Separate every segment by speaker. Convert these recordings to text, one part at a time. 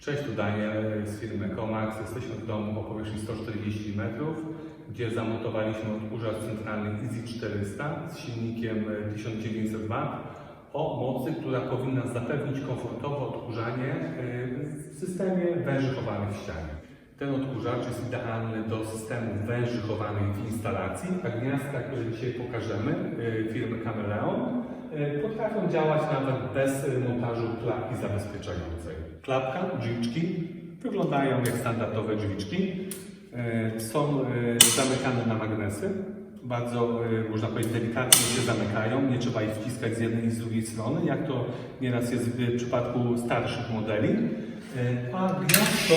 Speaker 1: Cześć, tu Daniel z firmy Comax. Jesteśmy w domu o powierzchni 140 metrów, gdzie zamontowaliśmy odkurzacz centralny Easy 400 z silnikiem e, 1900 W o mocy, która powinna zapewnić komfortowe odkurzanie e, w systemie węży chowanych w ścianie. Ten odkurzacz jest idealny do systemu węży chowanych w instalacji, a gniazdka, które dzisiaj pokażemy, e, firmy Cameleon, e, potrafią działać nawet bez montażu klapki zabezpieczającej. Klapka, drzwiczki wyglądają jak standardowe drzwiczki. E, Są e, zamykane na magnesy. Bardzo, e, można powiedzieć, delikatnie się zamykają. Nie trzeba ich wciskać z jednej i z drugiej strony, jak to nieraz jest w przypadku starszych modeli. A gniazdko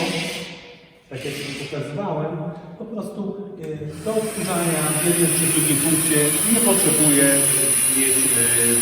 Speaker 1: tak jak Ci pokazywałem, po prostu e, do odkurzania w jednym czy drugim punkcie nie potrzebuje mieć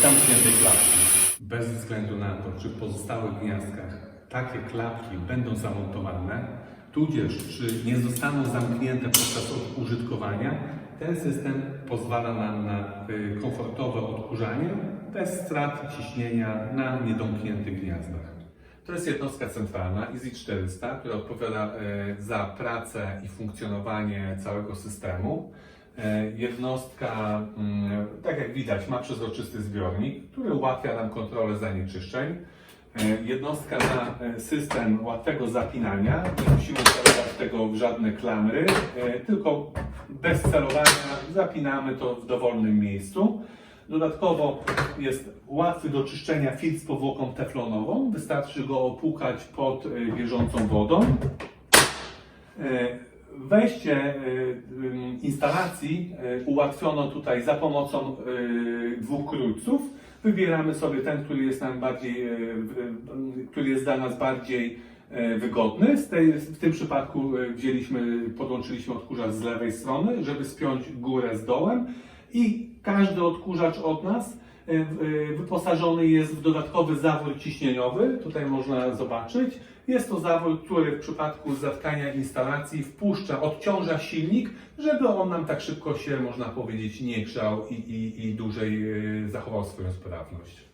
Speaker 1: zamkniętej klapki. Bez względu na to, czy w pozostałych gniazdkach takie klapki będą zamontowane, tudzież czy nie zostaną zamknięte podczas użytkowania, ten system pozwala nam na e, komfortowe odkurzanie bez strat ciśnienia na niedomkniętych gniazdach. To jest jednostka centralna Easy 400, która odpowiada e, za pracę i funkcjonowanie całego systemu. E, Jednostka, mm, tak jak widać, ma przezroczysty zbiornik, który ułatwia nam kontrolę zanieczyszczeń. E, Jednostka ma system łatwego zapinania, nie musimy wkładać tego w żadne klamry, tylko bez celowania zapinamy to w dowolnym miejscu. Dodatkowo jest łatwy do czyszczenia filtr z powłoką teflonową. Wystarczy go opłukać pod e, bieżącą wodą. E, Wejście e, instalacji ułatwiono tutaj za pomocą dwóch krójców. Wybieramy sobie ten, który jest nam bardziej, który jest dla nas bardziej wygodny. W tym przypadku wzięliśmy, podłączyliśmy odkurzacz z lewej strony, żeby spiąć górę z dołem i każdy odkurzacz od nas e, e, wyposażony jest w dodatkowy zawór ciśnieniowy. Tutaj można zobaczyć. Jest to zawór, który w przypadku zatkania instalacji wpuszcza, odciąża silnik, żeby on nam tak szybko się, można powiedzieć, nie grzał i, i, i dłużej e, zachował swoją sprawność.